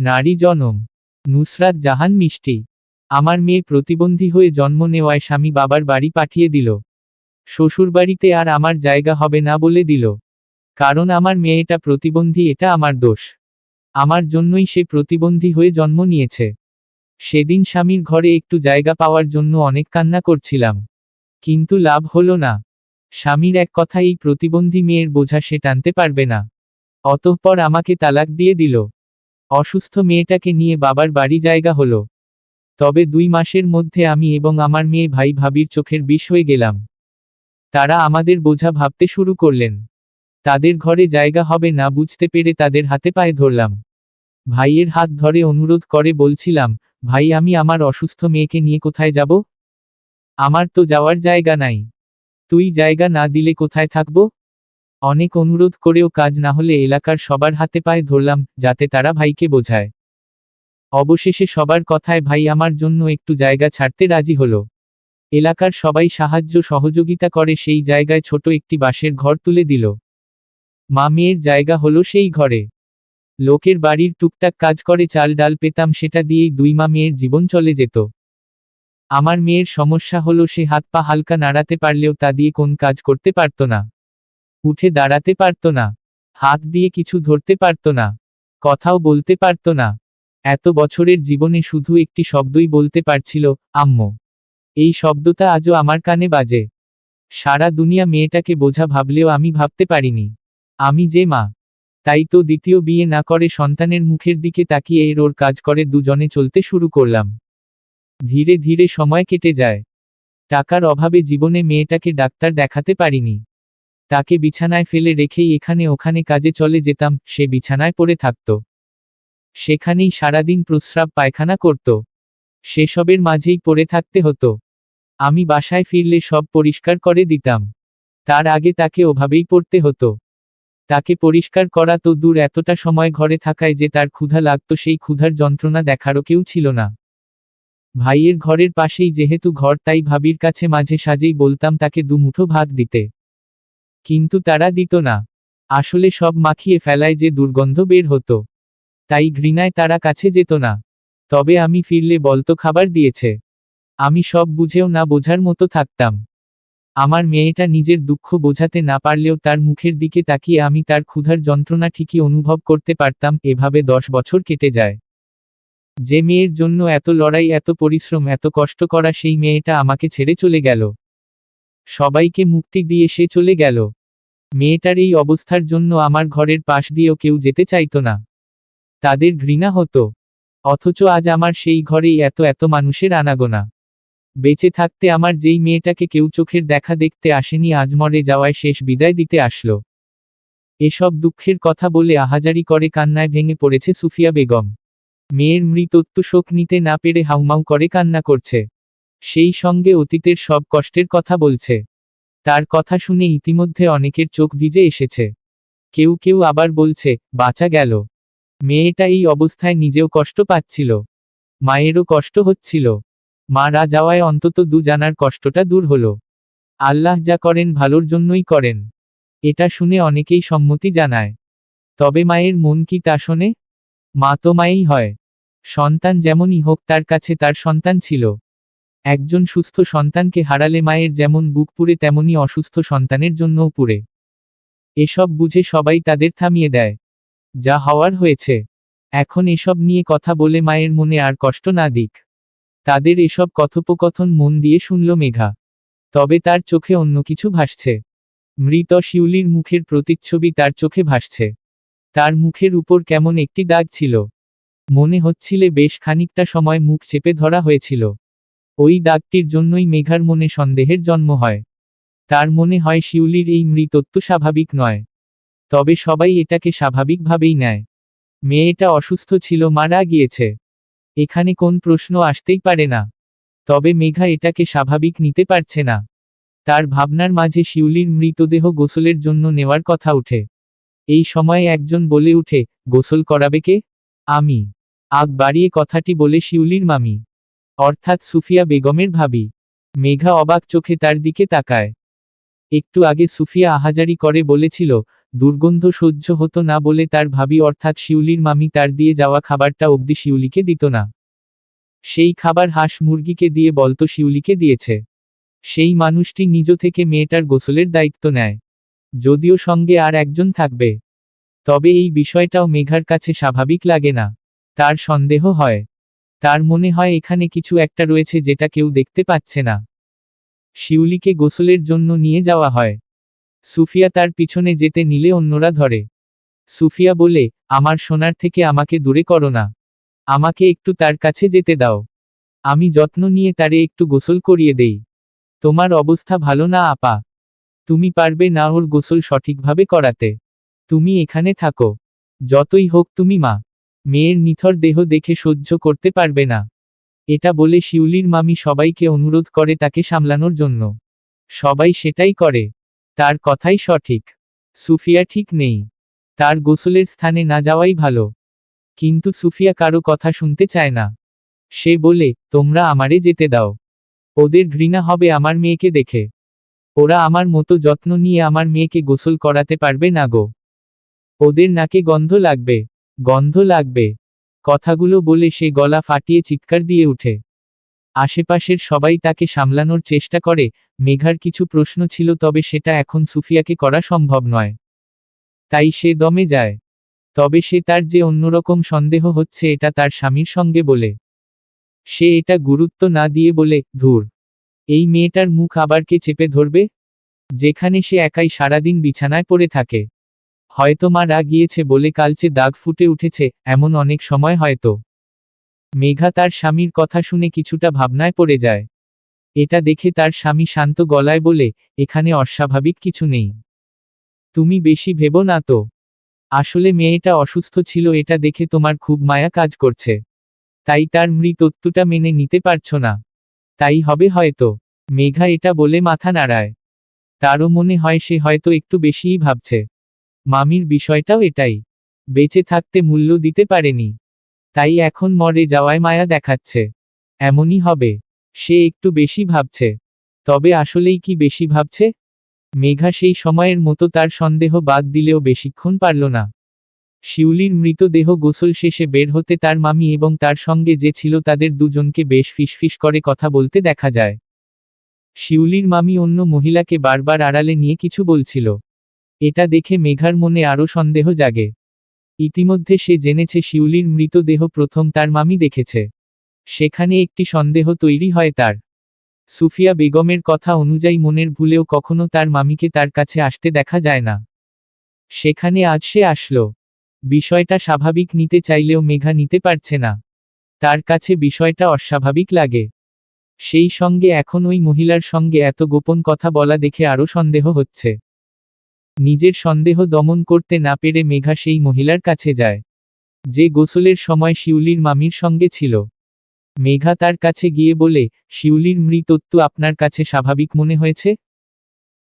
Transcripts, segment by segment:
নারী জনম। নুসরাত জাহান মিষ্টি। আমার মেয়ে প্রতিবন্ধী হয়ে জন্ম নেওয়ায় স্বামী বাবার বাড়ি পাঠিয়ে দিল। শ্বশুরবাড়িতে আর আমার জায়গা হবে না বলে দিল। কারণ আমার মেয়েটা প্রতিবন্ধী, এটা আমার দোষ। আমার জন্যই সে প্রতিবন্ধী হয়ে জন্ম নিয়েছে। সেদিন স্বামীর ঘরে একটু জায়গা পাওয়ার জন্য অনেক কান্না করছিলাম। কিন্তু লাভ হলো না। স্বামীর এক কথা এই প্রতিবন্ধী মেয়ের বোঝা সে টানতে পারবে না। অতঃপর আমাকে তালাক দিয়ে দিল। অসুস্থ মেয়েটাকে নিয়ে বাবার বাড়ি জায়গা হলো। তবে দুই মাসের মধ্যে আমি এবং আমার মেয়ে ভাই ভাবির চোখের বিষ হয়ে গেলাম। তারা আমাদের বোঝা ভাবতে শুরু করলেন। তাদের ঘরে জায়গা হবে না বুঝতে পেরে তাদের হাতে পায়ে ধরলাম। ভাইয়ের হাত ধরে অনুরোধ করে বলছিলাম, ভাই, আমি আমার অসুস্থ মেয়েকে নিয়ে কোথায় যাব? আমার তো যাওয়ার জায়গা নাই। তুই জায়গা না দিলে কোথায় থাকব? অনেক অনুরোধ করেও কাজ না হলে এলাকার সবার হাতে পায়ে ধরলাম, যাতে তারা ভাইকে বোঝায়। অবশেষে সবার কথায়, ভাই, আমার জন্য একটু জায়গা ছাড়তে রাজি হলো। এলাকার সবাই সাহায্য সহযোগিতা করে, সেই জায়গায় ছোট একটি বাঁশের ঘর তুলে দিল। মা মেয়ের জায়গা হলো সেই ঘরে। লোকের বাড়ির টুকটাক কাজ করে, চাল ডাল পেতাম, সেটা দিয়েই দুই মা মেয়ের জীবন চলে যেত। আমার মেয়ের সমস্যা হলো, সে হাত পা হালকা নাড়াতে পারলেও তা দিয়ে কোন কাজ করতে পারত না। উঠে দাঁড়াতে পারত না। হাত দিয়ে কিছু ধরতে পারত না। কথাও বলতে পারত না। এত বছরের জীবনে শুধু একটি শব্দই বলতে পারছিল, আম্মু। এই শব্দটা আজও আমার কানে বাজে। সারা দুনিয়া মেয়েটাকে বোঝা ভাবলেও আমি ভাবতে পারিনি। আমি যে মা। তাই তো দ্বিতীয় বিয়ে না করে সন্তানের মুখের দিকে তাকিয়ে এর ওর কাজ করে দুজনে চলতে শুরু করলাম। ধীরে ধীরে সময় কেটে যায়। টাকার অভাবে জীবনে মেয়েটাকে ডাক্তার দেখাতে পারিনি। তাকে বিছানায় ফেলে রেখেই এখানে ওখানে কাজে চলে যেতাম, সে বিছানায় পড়ে থাকত। সেখানেই সারাদিন প্রস্রাব পায়খানা করত। সেসবের মাঝেই পড়ে থাকতে হতো। আমি বাসায় ফিরলে সব পরিষ্কার করে দিতাম। তার আগে তাকে ওভাবেই পড়তে হতো। তাকে পরিষ্কার করা তো দূর এতটা সময় ঘরে থাকায় যে তার ক্ষুধা লাগতো সেই ক্ষুধার যন্ত্রণা দেখারও কেউ ছিল না। ভাইয়ের ঘরের পাশেই যেহেতু ঘর, তাই ভাবির কাছে মাঝে সাজেই বলতাম তাকে দুমুঠো ভাত দিতে। কিন্তু তারা দিত না। আসলে সব মাখিয়ে ফেলায় যে দুর্গন্ধ বের হতো। তাই ঘৃণায় তারা কাছে যেত না। তবে আমি ফিরলে বলতো খাবার দিয়েছে। আমি সব বুঝেও না বোঝার মতো থাকতাম। আমার মেয়েটা নিজের দুঃখ বোঝাতে না পারলেও তার মুখের দিকে তাকিয়ে আমি তার ক্ষুধার যন্ত্রণা ঠিকই অনুভব করতে পারতাম, এভাবে দশ বছর কেটে যায়। যে মেয়ের জন্য এত লড়াই, এত পরিশ্রম, এত কষ্ট করা সেই মেয়েটা আমাকে ছেড়ে চলে গেল। সবাইকে মুক্তি দিয়ে সে চলে গেল। মেয়েটার এই অবস্থার জন্য আমার ঘরের পাশ দিয়েও কেউ যেতে চাইত না। তাদের ঘৃণা হতো। অথচ আজ আমার সেই ঘরেই এত এত মানুষের আনাগোনা। বেঁচে থাকতে আমার যেই মেয়েটাকে কেউ চোখের দেখা দেখতে আসেনি আজ মরে যাওয়ায় শেষ বিদায় দিতে আসলো। এসব দুঃখের কথা বলে আহাজারি করে কান্নায় ভেঙে পড়েছে সুফিয়া বেগম। মেয়ের মৃতত্ব শোক নিতে না পেরে হাউমাউ করে কান্না করছে। সেই সঙ্গে অতীতের সব কষ্টের কথা বলছে। তার কথা শুনে ইতিমধ্যে অনেকের চোখ ভিজে এসেছে। কেউ কেউ আবার বলছে, বাঁচা গেল। মেয়েটা এই অবস্থায় নিজেও কষ্ট পাচ্ছিল। মায়েরও কষ্ট হচ্ছিল। মারা যাওয়ায় অন্তত দু জানার কষ্টটা দূর হলো। আল্লাহ যা করেন ভালোর জন্যই করেন। এটা শুনে অনেকেই সম্মতি জানায়। তবে মায়ের মন কি তা শোনে? মা তো মায়েই হয়। সন্তান যেমনই হোক তার কাছে তার সন্তান ছিল। একজন সুস্থ সন্তানকে হারালে মায়ের যেমন বুক পুড়ে, তেমনি অসুস্থ সন্তানের জন্যও পুড়ে। এসব বুঝে সবাই তাদের থামিয়ে দেয়। যা হওয়ার হয়েছে। এখন এসব নিয়ে কথা বলে মায়ের মনে আর কষ্ট না দিক। তাদের এসব কথোপকথন মন দিয়ে শুনল মেঘা। তবে তার চোখে অন্য কিছু ভাসছে। মৃত শিউলির মুখের প্রতিচ্ছবি তার চোখে ভাসছে। তার মুখের উপর কেমন একটি দাগ ছিল। মনে হচ্ছিলে বেশ খানিকটা সময় মুখ চেপে ধরা হয়েছিল। ওই দাগটির জন্যই মেঘার মনে সন্দেহের জন্ম হয়। তার মনে হয় শিউলির এই মৃতত্ব স্বাভাবিক নয়। তবে সবাই এটাকে স্বাভাবিকভাবেই নেয়। মেয়েটা অসুস্থ ছিল, মারা গিয়েছে। এখানে কোন প্রশ্ন আসতেই পারে না। তবে মেঘা এটাকে স্বাভাবিক নিতে পারছে না। তার ভাবনার মাঝে শিউলির মৃতদেহ গোসলের জন্য নেওয়ার কথা উঠে এই সময়ে একজন বলে উঠে গোসল করাবে কে? আমি। আগ বাড়িয়ে কথাটি বলে শিউলির মামি। অর্থাৎ সুফিয়া বেগমের ভাবি। মেঘা অবাক চোখে তার দিকে তাকায়। একটু আগে সুফিয়া আহাজারি করে বলেছিল, দুর্গন্ধ সহ্য হতো না বলে তার ভাবি অর্থাৎ শিউলির মামি তার দিয়ে যাওয়া খাবারটা অবধি শিউলিকে দিত না। সেই খাবার হাঁস মুরগিকে দিয়ে বলতো শিউলিকে দিয়েছে। সেই মানুষটি নিজ থেকে মেয়েটার গোসলের দায়িত্ব নেয়। যদিও সঙ্গে আর একজন থাকবে। তবে এই বিষয়টাও মেঘার কাছে স্বাভাবিক লাগে না। তার সন্দেহ হয়। তার মনে হয় এখানে কিছু একটা রয়েছে যেটা কেউ দেখতে পাচ্ছে না। শিউলিকে গোসলের জন্য নিয়ে যাওয়া হয়। সুফিয়া তার পিছনে যেতে নিলে অন্যরা ধরে। সুফিয়া বলে, আমার সোনার থেকে আমাকে দূরে করো না। আমাকে একটু তার কাছে যেতে দাও। আমি যত্ন নিয়ে তারে একটু গোসল করিয়ে দেই। তোমার অবস্থা ভালো না, আপা। তুমি পারবে না ওর গোসল সঠিকভাবে করাতে। তুমি এখানে থাকো। যতই হোক তুমি মা। মেয়ের নিথর দেহ দেখে সহ্য করতে পারবে না। এটা বলে শিউলির মামি সবাইকে অনুরোধ করে তাকে সামলানোর জন্য। সবাই সেটাই করে। তার কথাই সঠিক। সুফিয়া ঠিক নেই। তার গোসলের স্থানে না যাওয়াই ভালো। কিন্তু সুফিয়া কারও কথা শুনতে চায় না। সে বলে, তোমরা আমারে যেতে দাও। ওদের ঘৃণা হবে আমার মেয়েকে দেখে। ওরা আমার মতো যত্ন নিয়ে আমার মেয়েকে গোসল করাতে পারবে না গো। ওদের নাকে গন্ধ লাগবে। গন্ধ লাগবে। কথাগুলো বলে সে গলা ফাটিয়ে চিৎকার দিয়ে উঠে। আশেপাশের সবাই তাকে সামলানোর চেষ্টা করে। মেঘার কিছু প্রশ্ন ছিল, তবে সেটা এখন সুফিয়াকে করা সম্ভব নয়। তাই সে দমে যায়। তবে সে তার যে অন্যরকম সন্দেহ হচ্ছে, এটা তার স্বামীর সঙ্গে বলে। সে এটা গুরুত্ব না দিয়ে বলে, ধুর, এই মেয়েটার মুখ আবার কে চেপে ধরবে? যেখানে সে একাই সারাদিন বিছানায় পড়ে থাকে। হয়তো মা রাগ গিয়েছে বলে কালচে দাগ ফুটে উঠেছে, এমন অনেক সময় হয়তো। মেঘা তার স্বামীর কথা শুনে কিছুটা ভাবনায় পড়ে যায়। এটা দেখে তার স্বামী শান্ত গলায় বলে, এখানে অস্বাভাবিক কিছু নেই। তুমি বেশি ভেবো না তো। আসলে মেয়েটা অসুস্থ ছিল, এটা দেখে তোমার খুব মায়া কাজ করছে। তাই তার মৃত্যুটা মেনে নিতে পারছ না। তাই হবে হয়তো। মেঘা এটা বলে মাথা নাড়ায়। তারও মনে হয় সে হয়তো একটু বেশিই ভাবছে। মামির বিষয়টাও এটাই। বেঁচে থাকতে মূল্য দিতে পারেনি। তাই এখন মরে যাওয়ায় মায়া দেখাচ্ছে। এমনই হবে। সে একটু বেশি ভাবছে। তবে আসলেই কি বেশি ভাবছে? মেঘা সেই সময়ের মতো তার সন্দেহ বাদ দিলেও বেশিক্ষণ পারল না। শিউলির মৃতদেহ গোসল শেষে বের হতে তার মামি এবং তার সঙ্গে যে ছিল তাদের দুজনকে বেশ ফিসফিস করে কথা বলতে দেখা যায়। শিউলির মামি অন্য মহিলাকে বারবার আড়ালে নিয়ে কিছু বলছিল। এটা দেখে মেঘার মনে আরও সন্দেহ জাগে। ইতিমধ্যে সে জেনেছে শিউলির মৃতদেহ প্রথম তার মামি দেখেছে। সেখানে একটি সন্দেহ তৈরি হয় তার। সুফিয়া বেগমের কথা অনুযায়ী মনের ভুলেও কখনো তার মামিকে তার কাছে আসতে দেখা যায় না। সেখানে আজ সে আসলো। বিষয়টা স্বাভাবিক নিতে চাইলেও মেঘা নিতে পারছে না। তার কাছে বিষয়টা অস্বাভাবিক লাগে। সেই সঙ্গে এখন ওই মহিলার সঙ্গে এত গোপন কথা বলা দেখে আরও সন্দেহ হচ্ছে। নিজের সন্দেহ দমন করতে না পেরে মেঘা সেই মহিলার কাছে যায়, যে গোসলের সময় শিউলির মামির সঙ্গে ছিল। মেঘা তার কাছে গিয়ে বলে, শিউলির মৃতত্ব আপনার কাছে স্বাভাবিক মনে হয়েছে?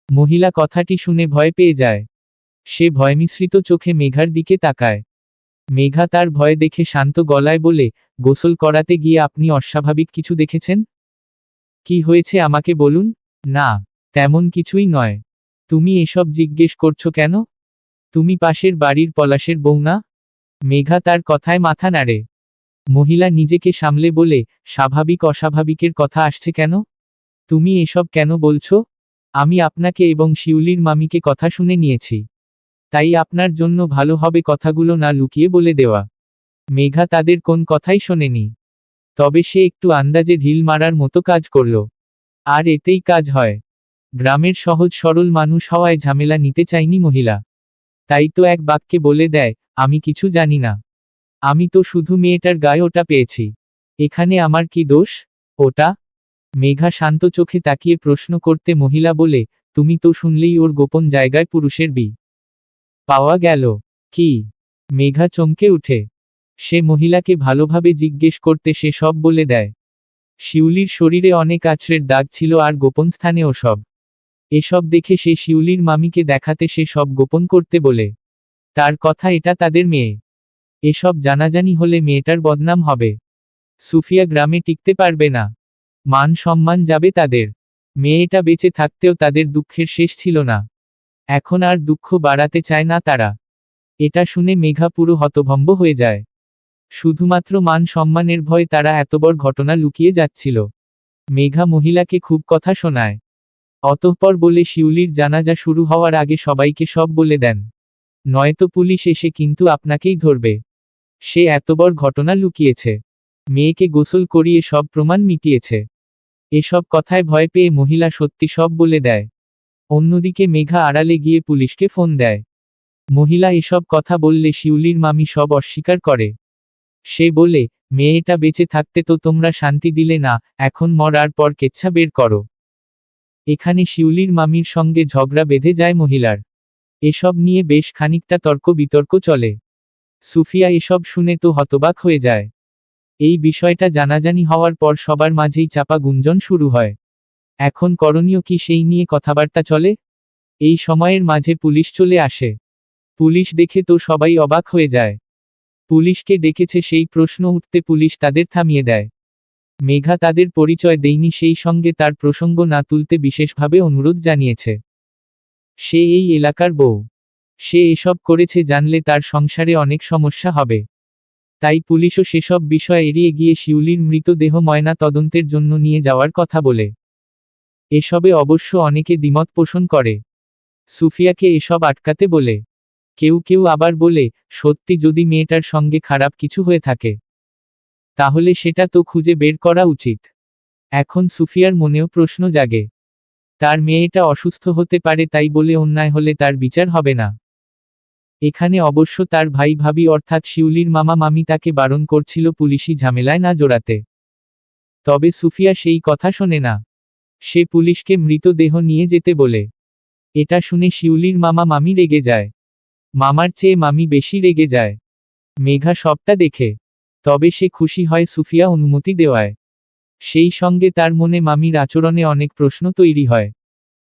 মহিলা কথাটি শুনে ভয় পেয়ে যায়। সে ভয়মিশ্রিত চোখে মেঘার দিকে তাকায়। মেঘা তার ভয় দেখে শান্ত গলায় বলে, গোসল করাতে গিয়ে আপনি অস্বাভাবিক কিছু দেখেছেন? কি হয়েছে আমাকে বলুন? না, তেমন কিছুই নয়। তুমি এসব জিজ্ঞেস করছ কেন? তুমি পাশের বাড়ির পলাশের বউ না? মেঘা তার কথায় মাথা নাড়ে। মহিলা নিজেকে সামলে বলে, স্বাভাবিক অস্বাভাবিকের কথা আসছে কেন? তুমি এসব কেন বলছো? আমি আপনাকে এবং শিউলির মামিকে কথা শুনে নিয়েছি। তাই আপনার জন্য ভালো হবে কথাগুলো না লুকিয়ে বলে দেওয়া। মেঘা তাদের কোন কথাই শোনেনি। তবে সে একটু আন্দাজে ঢিল মারার মতো কাজ করল। আর এতেই কাজ হয়। গ্রামের সহজ সরল মানুষ হওয়ায় ঝামেলা নিতে চায়নি মহিলা। তাই তো এক বাক্যে বলে দেয়, আমি কিছু জানি না। আমি তো শুধু মেয়েটার গায়ে ওটা পেয়েছি। এখানে আমার কি দোষ? ওটা? মেঘা শান্ত চোখে তাকিয়ে প্রশ্ন করতে মহিলা বলে, তুমি তো শুনলেই ওর গোপন জায়গায় পুরুষের বি। পাওয়া গেল। কি? মেঘা চমকে উঠে। সে মহিলাকে ভালোভাবে জিজ্ঞেস করতে সে সব বলে দেয়। শিউলির শরীরে অনেক আছড়ের দাগ ছিল আর গোপন স্থানেও সব। এসব দেখে সে শিউলির মামিকে দেখাতে সে সব গোপন করতে বলে, তার কথা এটা তাদের মেয়ে। এসব জানাজানি হলে মেয়েটার বদনাম হবে। সুফিয়া গ্রামে টিকতে পারবে না। মান সম্মান যাবে তাদের। মেয়েটা বেঁচে থাকতেও তাদের দুঃখের শেষ ছিল না। এখন আর দুঃখ বাড়াতে চায় না তারা। এটা শুনে মেঘা পুরো হতভম্ব হয়ে যায়। শুধুমাত্র মান সম্মানের ভয়ে তারা এত বড় ঘটনা লুকিয়ে যাচ্ছিল। মেঘা মহিলাকে খুব কথা শোনায়। অতঃপর বলে শিউলির জানাজা শুরু হওয়ার আগে সবাইকে সব বলে দেন। নয়তো পুলিশ এসে কিন্তু আপনাকেই ধরবে। সে এত বড় ঘটনা লুকিয়েছে। মেয়েকে গোসল করিয়ে সব প্রমাণ মিটিয়েছে। এসব কথায় ভয় পেয়ে মহিলা সত্যি সব বলে দেয়। অন্যদিকে মেঘা আড়ালে গিয়ে পুলিশকে ফোন দেয়। মহিলা এসব কথা বললে শিউলির মামি সব অস্বীকার করে। সে বলে, মেয়েটা বেঁচে থাকতে তো তোমরা শান্তি দিলে না, এখন মরার পর কেচ্ছা বের করো। এখানে শিউলির মামির সঙ্গে ঝগড়া বেঁধে যায় মহিলার। এসব নিয়ে বেশ খানিকটা তর্ক বিতর্ক চলে। সুফিয়া এসব শুনে তো হতবাক হয়ে যায়। এই বিষয়টা জানাজানি হওয়ার পর সবার মাঝেই চাপা গুঞ্জন শুরু হয়। এখন করণীয় কি সেই নিয়ে কথাবার্তা চলে? এই সময়ের মাঝে পুলিশ চলে আসে। পুলিশ দেখে তো সবাই অবাক হয়ে যায়। পুলিশকে ডেকেছে সেই প্রশ্ন উঠতে পুলিশ তাদের থামিয়ে দেয়। মেঘা তাদের পরিচয় দেয়নি, সেই সঙ্গে তার প্রসঙ্গ না তুলতে বিশেষভাবে অনুরোধ জানিয়েছে। সে এই এলাকার বউ। সে এসব করেছে জানলে তার সংসারে অনেক সমস্যা হবে। তাই পুলিশও সেসব বিষয় এড়িয়ে গিয়ে শিউলির মৃতদেহ ময়না তদন্তের জন্য নিয়ে যাওয়ার কথা বলে। এসবে অবশ্য অনেকে দ্বিমত পোষণ করে। সুফিয়াকে এসব আটকাতে বলে। কেউ কেউ আবার বলে, সত্যি যদি মেয়েটার সঙ্গে খারাপ কিছু হয়ে থাকে। তাহলে সেটা তো খুঁজে বের করা উচিত। এখন সুফিয়ার মনেও প্রশ্ন জাগে। তার মেয়েটা অসুস্থ হতে পারে তাই বলে অন্যায় হলে তার বিচার হবে না। এখানে অবশ্য তার ভাই ভাবি অর্থাৎ শিউলির মামা মামি তাকে বারণ করছিল পুলিশি ঝামেলায় না জড়াতে। তবে সুফিয়া সেই কথা শোনে না। সে পুলিশকে মৃতদেহ নিয়ে যেতে বলে। এটা শুনে শিউলির মামা মামি রেগে যায়। মামার চেয়ে মামি বেশি রেগে যায়। মেঘা সবটা দেখে। তবে সে খুশি হয় সুফিয়া অনুমতি দেওয়ায়। সেই সঙ্গে তার মনে মামির আচরণে অনেক প্রশ্ন তৈরি হয়।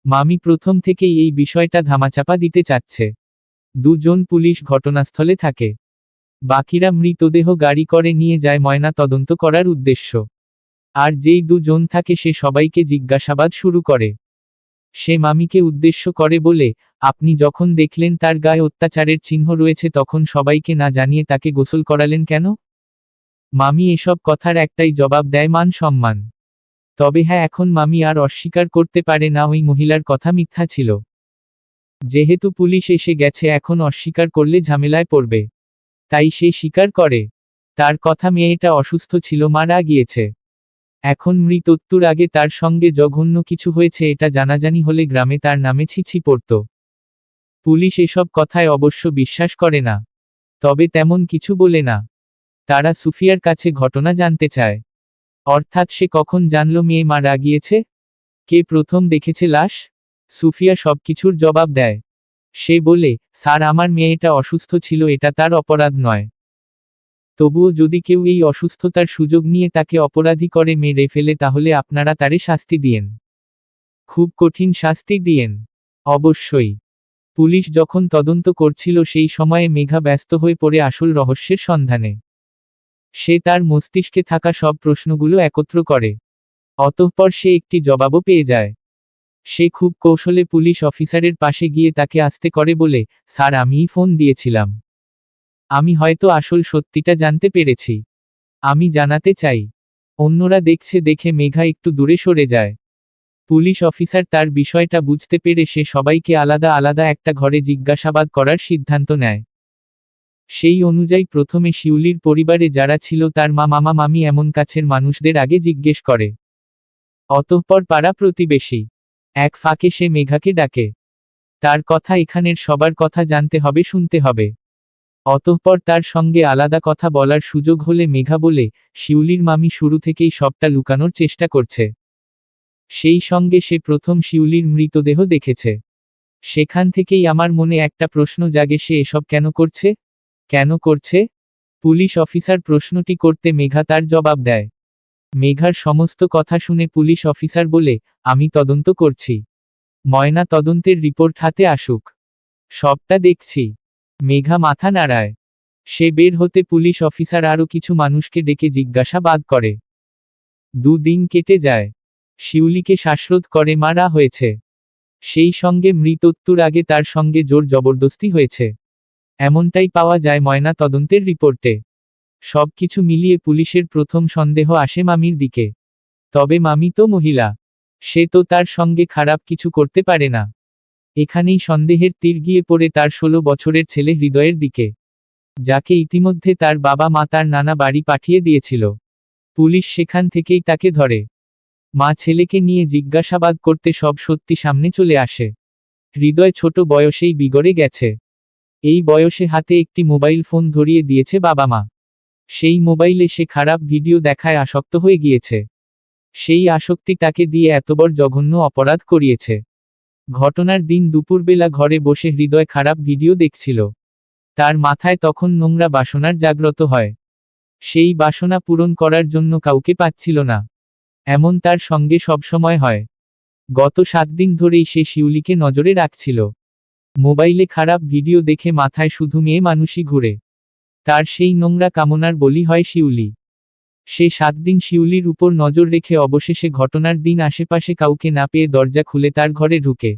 মামি প্রথম থেকেই এই বিষয়টা ধামাচাপা দিতে চাচ্ছে। দুজন পুলিশ ঘটনাস্থলে থাকে। বাকিরা মৃতদেহ গাড়ি করে নিয়ে যায় ময়না তদন্ত করার উদ্দেশ্য। আর যেই দুজন থাকে সে সবাইকে জিজ্ঞাসাবাদ শুরু করে। সে মামিকে উদ্দেশ্য করে বলে, আপনি যখন দেখলেন তার গায়ে অত্যাচারের চিহ্ন রয়েছে তখন সবাইকে না জানিয়ে তাকে গোসল করালেন কেন? মামি এসব কথার একটাই জবাব দেয় মান সম্মান। তবে হ্যাঁ এখন মামি আর অস্বীকার করতে পারে না ওই মহিলার কথা মিথ্যা ছিল। যেহেতু পুলিশ এসে গেছে, এখন অস্বীকার করলে ঝামেলায় পড়বে। তাই সে স্বীকার করে, তার কথা মেয়েটা অসুস্থ ছিল, মারা গিয়েছে। এখন মৃত্যুর আগে তার সঙ্গে জঘন্য কিছু হয়েছে, এটা জানাজানি হলে গ্রামে তার নামে ছিছি পড়ত। পুলিশ এসব কথায় অবশ্য বিশ্বাস করে না, তবে তেমন কিছু বলে না। তারা সুফিয়ার কাছে ঘটনা জানতে চায়। অর্থাৎ সে কখন জানল মেয়ে মারা গিয়েছে? কে প্রথম দেখেছে লাশ? সুফিয়া সবকিছুর জবাব দেয়। সে বলে, স্যার, আমার মেয়েটা অসুস্থ ছিল, এটা তার অপরাধ নয়। তবুও যদি কেউ এই অসুস্থতার সুযোগ নিয়ে তাকে অপরাধী করে মেরে ফেলে, তাহলে আপনারা তারে শাস্তি দিয়েন। খুব কঠিন শাস্তি দিয়েন। অবশ্যই। পুলিশ যখন তদন্ত করছিল, সেই সময়ে মেঘা ব্যস্ত হয়ে পড়ে আসল রহস্যের সন্ধানে। সে তার মস্তিষ্কে থাকা সব প্রশ্নগুলো একত্র করে। অতঃপর সে একটি জবাবও পেয়ে যায়। সে খুব কৌশলে পুলিশ অফিসারের পাশে গিয়ে তাকে আসতে করে বলে, স্যার আমিই ফোন দিয়েছিলাম। আমি হয়তো আসল সত্যিটা জানতে পেরেছি। আমি জানাতে চাই। অন্যরা দেখছে দেখে মেঘা একটু দূরে সরে যায়। পুলিশ অফিসার তার বিষয়টা বুঝতে পেরে সে সবাইকে আলাদা আলাদা একটা ঘরে জিজ্ঞাসাবাদ করার সিদ্ধান্ত নেয়। সেই অনুযায়ী প্রথমে শিউলির পরিবারে যারা ছিল তার মা মামা মামি এমন কাছের মানুষদের আগে জিজ্ঞেস করে। অতঃপর পাড়া প্রতিবেশী। এক ফাঁকে সে মেঘাকে ডাকে। তার কথা এখানের সবার কথা জানতে হবে, শুনতে হবে। অতঃপর তার সঙ্গে আলাদা কথা বলার সুযোগ হলে মেঘা বলে, শিউলির মামি শুরু থেকেই সবটা লুকানোর চেষ্টা করছে। সেই সঙ্গে সে প্রথম শিউলির মৃতদেহ দেখেছে। সেখান থেকেই আমার মনে একটা প্রশ্ন জাগে, সে এসব কেন করছে? কেন করছে? পুলিশ অফিসার প্রশ্নটি করতে মেঘা তার জবাব দেয়। মেঘার সমস্ত কথা শুনে পুলিশ অফিসার বলে, আমি তদন্ত করছি। ময়না তদন্তের রিপোর্ট হাতে আসুক। সবটা দেখছি মেঘা মাথা নাড়ায়। সে বের হতে পুলিশ অফিসার আরও কিছু মানুষকে ডেকে জিজ্ঞাসাবাদ করে। দুদিন কেটে যায়। শিউলিকে শ্বাসরোধ করে মারা হয়েছে। সেই সঙ্গে মৃত্যুর আগে তার সঙ্গে জোর জবরদস্তি হয়েছে। এমনটাই পাওয়া যায় ময়না তদন্তের রিপোর্টে। সবকিছু মিলিয়ে পুলিশের প্রথম সন্দেহ আসে মামির দিকে। তবে মামি তো মহিলা। সে তো তার সঙ্গে খারাপ কিছু করতে পারে না। এখানেই সন্দেহের তীর গিয়ে পড়ে তার ষোলো বছরের ছেলে হৃদয়ের দিকে। যাকে ইতিমধ্যে তার বাবা মা তার নানা বাড়ি পাঠিয়ে দিয়েছিল। পুলিশ সেখান থেকেই তাকে ধরে। মা ছেলেকে নিয়ে জিজ্ঞাসাবাদ করতে সব সত্যি সামনে চলে আসে। হৃদয় ছোট বয়সেই বিগড়ে গেছে। এই বয়সে হাতে একটি মোবাইল ফোন ধরিয়ে দিয়েছে বাবা মা। সেই মোবাইলে সে খারাপ ভিডিও দেখায় আসক্ত হয়ে গিয়েছে। সেই আসক্তি তাকে দিয়ে এতবড় জঘন্য অপরাধ করিয়েছে। ঘটনার দিন দুপুরবেলা ঘরে বসে হৃদয় খারাপ ভিডিও দেখছিল। তার মাথায় তখন নোংরা বাসনার জাগ্রত হয়। সেই বাসনা পূরণ করার জন্য কাউকে পাচ্ছিল না। এমন তার সঙ্গে সবসময় হয়। গত সাত দিন ধরেই সে শিউলিকে নজরে রাখছিল। মোবাইলে খারাপ ভিডিও দেখে মাথায় শুধু মেয়ে মানুষই ঘুরে। তার সেই নোংরা কামনার বলি হয় শিউলি। সে সাত দিন শিউলির উপর নজর রেখে অবশেষে ঘটনার দিন আশেপাশে কাউকে না পেয়ে দরজা খুলে তার ঘরে ঢুকে।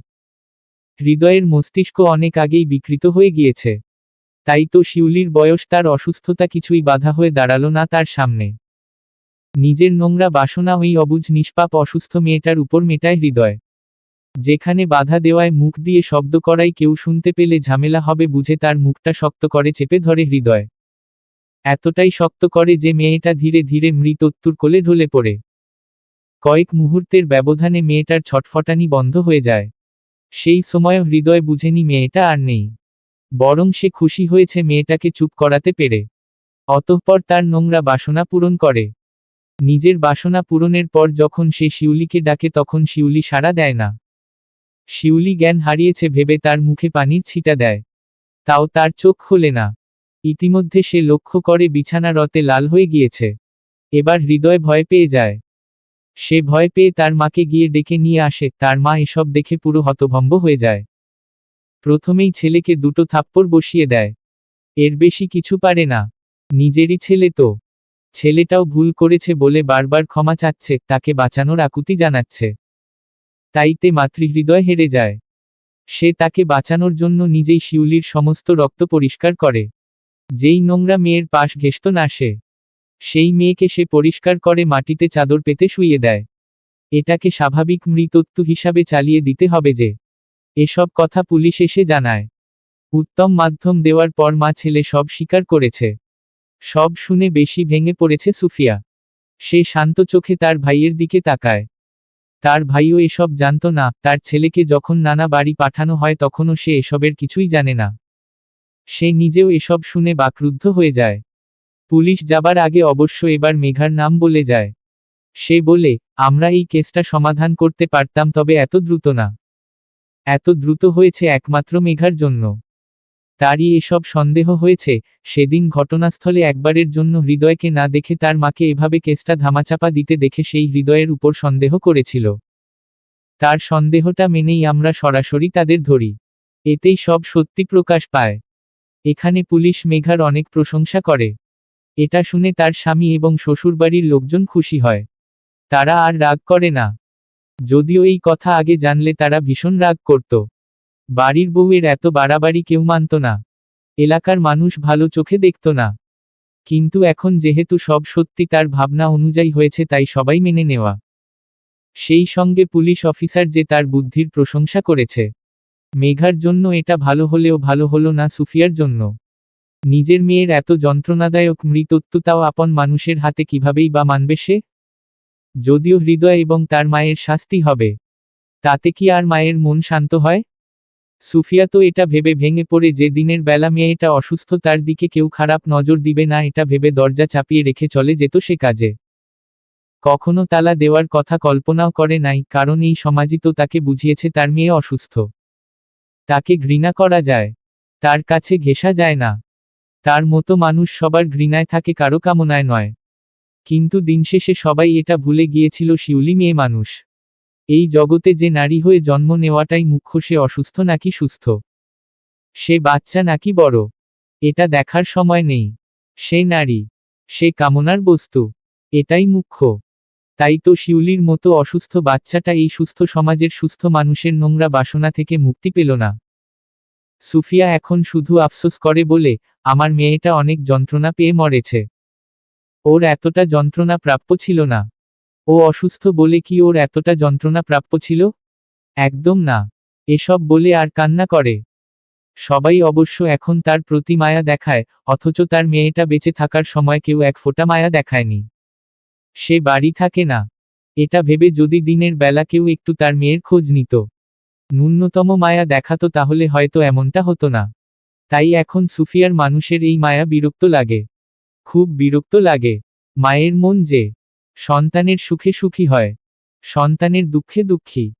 হৃদয়ের মস্তিষ্ক অনেক আগেই বিকৃত হয়ে গিয়েছে। তাই তো শিউলির বয়স তার অসুস্থতা কিছুই বাধা হয়ে দাঁড়াল না তার সামনে। নিজের নোংরা বাসনা ওই অবুঝ নিষ্পাপ অসুস্থ মেয়েটার উপর মেটায় হৃদয়। যেখানে বাধা দেওয়ায় মুখ দিয়ে শব্দ করাই কেউ শুনতে পেলে ঝামেলা হবে বুঝে তার মুখটা শক্ত করে চেপে ধরে হৃদয়। এতটাই শক্ত করে যে মেয়েটা ধীরে ধীরে মৃতত্তুর কোলে ঢলে পড়ে। কয়েক মুহূর্তের ব্যবধানে মেয়েটার ছটফটানি বন্ধ হয়ে যায়। সেই সময় হৃদয় বুঝেনি মেয়েটা আর নেই। বরং সে খুশি হয়েছে মেয়েটাকে চুপ করাতে পেরে। অতঃপর তার নোংরা বাসনা পূরণ করে। নিজের বাসনা পূরণের পর যখন সে শিউলিকে ডাকে তখন শিউলি সাড়া দেয় না। শিউলি জ্ঞান হারিয়েছে ভেবে তার মুখে পানির ছিটা দেয়। তাও তার চোখ খোলে না। ইতিমধ্যে সে লক্ষ্য করে বিছানা রতে লাল হয়ে গিয়েছে। এবার হৃদয় ভয় পেয়ে যায়। সে ভয় পেয়ে তার মাকে গিয়ে ডেকে নিয়ে আসে। তার মা এসব দেখে পুরো হতভম্ব হয়ে যায়। প্রথমেই ছেলেকে দুটো থাপ্পড় বসিয়ে দেয়। এর বেশি কিছু পারে না। নিজেরই ছেলে তো। ছেলেটাও ভুল করেছে বলে বারবার ক্ষমা চাচ্ছে। তাকে বাঁচানোর আকুতি জানাচ্ছে। তাইতে মাতৃহৃদয় হেরে যায়। সে তাকে বাঁচানোর জন্য নিজেই শিউলির সমস্ত রক্ত পরিষ্কার করে। যেই নোংরা মেয়ের পাশ ঘেষ্ট না সে, সেই মেয়েকে সে পরিষ্কার করে মাটিতে চাদর পেতে শুইয়ে দেয়। এটাকে স্বাভাবিক মৃতত্ব হিসাবে চালিয়ে দিতে হবে যে, এসব কথা পুলিশ এসে জানায়। উত্তম মাধ্যম দেওয়ার পর মা ছেলে সব স্বীকার করেছে। সব শুনে বেশি ভেঙে পড়েছে সুফিয়া। সে শান্ত চোখে তার ভাইয়ের দিকে তাকায়। তার ভাইও এসব জানত না, তার ছেলেকে যখন নানা বাড়ি পাঠানো হয় তখনও সে এসবের কিছুই জানে না। সে নিজেও এসব শুনে বাকরুদ্ধ হয়ে যায়। পুলিশ যাবার আগে অবশ্য এবার মেঘার নাম বলে যায়। সে বলে, আমরা এই কেসটা সমাধান করতে পারতাম, তবে এত দ্রুত না। এত দ্রুত হয়েছে একমাত্র মেঘার জন্য। তারই এসব সন্দেহ হয়েছে, সেদিন ঘটনাস্থলে একবারের জন্য হৃদয়কে না দেখে তার মাকে এভাবে কেসটা ধামাচাপা দিতে দেখে সেই হৃদয়ের উপর সন্দেহ করেছিল। তার সন্দেহটা মেনেই আমরা সরাসরি তাদের ধরি। এতেই সব সত্যি প্রকাশ পায়। এখানে পুলিশ মেঘার অনেক প্রশংসা করে। এটা শুনে তার স্বামী এবং শ্বশুরবাড়ির লোকজন খুশি হয়। তারা আর রাগ করে না। যদিও এই কথা আগে জানলে তারা ভীষণ রাগ করত। বাড়ির বউয়ের এত বাড়াবাড়ি কেউ মানত না। এলাকার মানুষ ভালো চোখে দেখত না। কিন্তু এখন যেহেতু সব সত্যি তার ভাবনা অনুযায়ী হয়েছে তাই সবাই মেনে নেওয়া। সেই সঙ্গে পুলিশ অফিসার যে তার বুদ্ধির প্রশংসা করেছে। মেঘার জন্য এটা ভালো হলেও ভালো হলো না সুফিয়ার জন্য। নিজের মেয়ের এত যন্ত্রণাদায়ক মৃতত্ব তাও আপন মানুষের হাতে কিভাবেই বা মানবে সে? যদিও হৃদয় এবং তার মায়ের শাস্তি হবে। তাতে কি আর মায়ের মন শান্ত হয়? সুফিয়া তো এটা ভেবে ভেঙে পড়ে যে দিনের বেলা মেয়েটা অসুস্থ, তার দিকে কেউ খারাপ নজর দিবে না, এটা ভেবে দরজা চাপিয়ে রেখে চলে যেত সে কাজে। কখনো তালা দেওয়ার কথা কল্পনাও করে নাই, কারণ এই সমাজই তো তাকে বুঝিয়েছে তার মেয়ে অসুস্থ। তাকে ঘৃণা করা যায়, তার কাছে ঘেঁষা যায় না। তার মতো মানুষ সবার ঘৃণায় থাকে, কারও কামনায় নয়। কিন্তু দিনশেষে সবাই এটা ভুলে গিয়েছিল, শিউলি মেয়ে মানুষ। এই জগতে যে নারী হয়ে জন্ম নেওয়াটাই মুখ্য, সে অসুস্থ নাকি সুস্থ? সে বাচ্চা নাকি বড়? এটা দেখার সময় নেই। সে নারী। সে কামনার বস্তু। এটাই মুখ্য। তাই তো শিউলির মতো অসুস্থ বাচ্চাটা এই সুস্থ সমাজের সুস্থ মানুষের নোংরা বাসনা থেকে মুক্তি পেল না। সুফিয়া এখন শুধু আফসোস করে বলে, আমার মেয়েটা অনেক যন্ত্রণা পেয়ে মরেছে। ওর এতটা যন্ত্রণা প্রাপ্য ছিল না। ও অসুস্থ বলে কি ওর এতটা যন্ত্রণা প্রাপ্য ছিল? একদম না। এসব বলে আর কান্না করে। সবাই অবশ্য এখন তার প্রতি মায়া দেখায়, অথচ তার মেয়েটা বেঁচে থাকার সময় কেউ এক ফোঁটা মায়া দেখায়নি। সে বাড়ি থাকে না। এটা ভেবে যদি দিনের বেলা কেউ একটু তার মেয়ের খোঁজ নিত। ন্যূনতম মায়া দেখাতো তাহলে হয়তো এমনটা হতো না। তাই এখন সুফিয়ার মানুষের এই মায়া বিরক্ত লাগে। খুব বিরক্ত লাগে। মায়ের মন যে সন্তানের সুখে সুখী হয়। সন্তানের দুঃখে দুঃখী।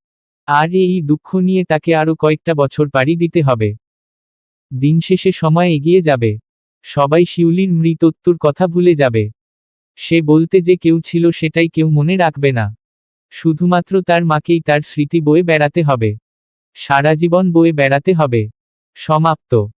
আর এই দুঃখ নিয়ে তাকে আরও কয়েকটা বছর পাড়ি দিতে হবে। দিন শেষে সময় এগিয়ে যাবে। সবাই শিউলির মৃত্যুর কথা ভুলে যাবে। সে বলতে যে কেউ ছিল সেটাই কেউ মনে রাখবে না। শুধুমাত্র তার মাকেই তার স্মৃতি বয়ে বেড়াতে হবে। সারা জীবন বয়ে বেড়াতে হবে। সমাপ্ত।